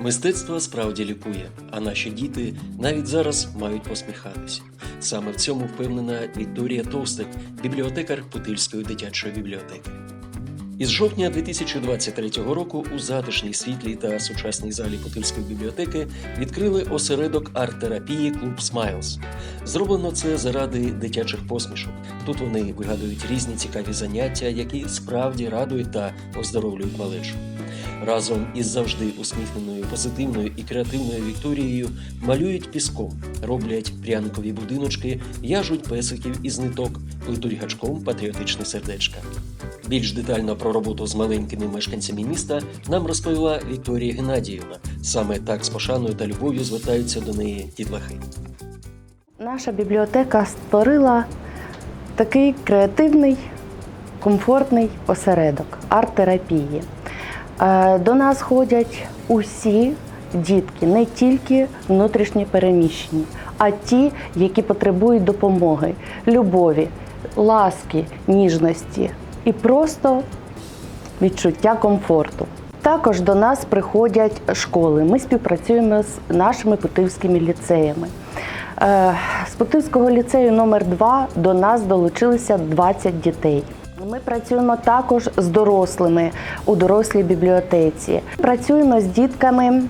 Мистецтво справді лікує, а наші діти навіть зараз мають посміхатися. Саме в цьому впевнена Вікторія Товстик, бібліотекар Путильської дитячої бібліотеки. Із жовтня 2023 року у затишній світлій та сучасній залі Путильської бібліотеки відкрили осередок арт-терапії Клуб Смайлз. Зроблено це заради дитячих посмішок. Тут вони вигадують різні цікаві заняття, які справді радують та оздоровлюють малечу. Разом із завжди усміхненою, позитивною і креативною Вікторією малюють піском, роблять пряникові будиночки, яжуть песиків із ниток, плетуть гачком патріотичне сердечка. Більш детально про роботу з маленькими мешканцями міста нам розповіла Вікторія Геннадіївна. Саме так з пошаною та любов'ю звертаються до неї дітлахи. Наша бібліотека створила такий креативний, комфортний осередок арт-терапії. Е, До нас ходять усі дітки, не тільки внутрішні переміщені, а ті, які потребують допомоги, любові, ласки, ніжності і просто відчуття комфорту. Також до нас приходять школи. Ми співпрацюємо з нашими путивськими ліцеями. Е, З Путивського ліцею номер 2 до нас долучилися 20 дітей. Ми працюємо також з дорослими у дорослій бібліотеці. Працюємо з дітками е,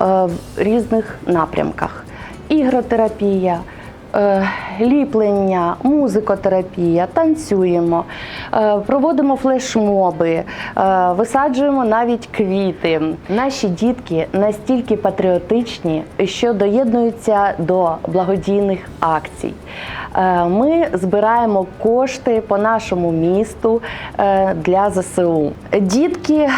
в різних напрямках: ігротерапія, ліплення, музикотерапія, танцюємо, е, проводимо флешмоби, е, висаджуємо навіть квіти. Наші дітки настільки патріотичні, що доєднуються до благодійних акцій. Е, Ми збираємо кошти по нашому місту е, для ЗСУ. Дітки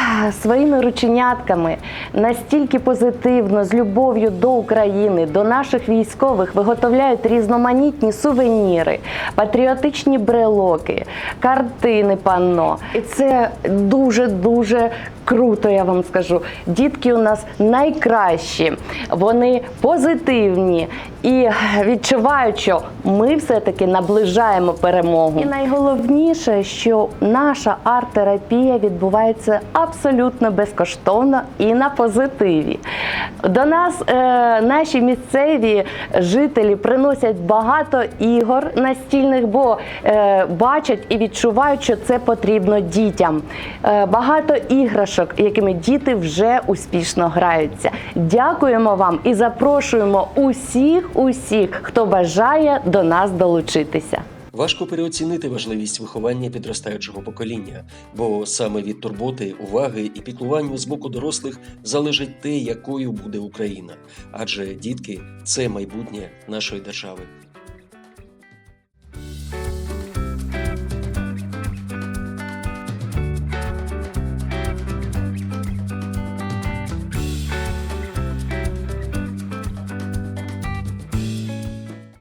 своїми рученятками настільки позитивно, з любов'ю до України, до наших військових виготовляють різноманітні сувеніри, патріотичні брелоки, картини панно. І це дуже дуже круто, я вам скажу. Дітки у нас найкращі, вони позитивні і відчувають, що ми все-таки наближаємо перемогу. І найголовніше, що наша арт-терапія відбувається абсолютно безкоштовно і на позитиві. До нас е, наші місцеві жителі приносять багато ігор настільних, бо е, бачать і відчувають, що це потрібно дітям. Е, багато іграшок, якими діти вже успішно граються. Дякуємо вам і запрошуємо усіх, усіх, хто бажає до нас долучитися. Важко переоцінити важливість виховання підростаючого покоління, бо саме від турботи, уваги і піклування з боку дорослих залежить те, якою буде Україна. Адже дітки це майбутнє нашої держави.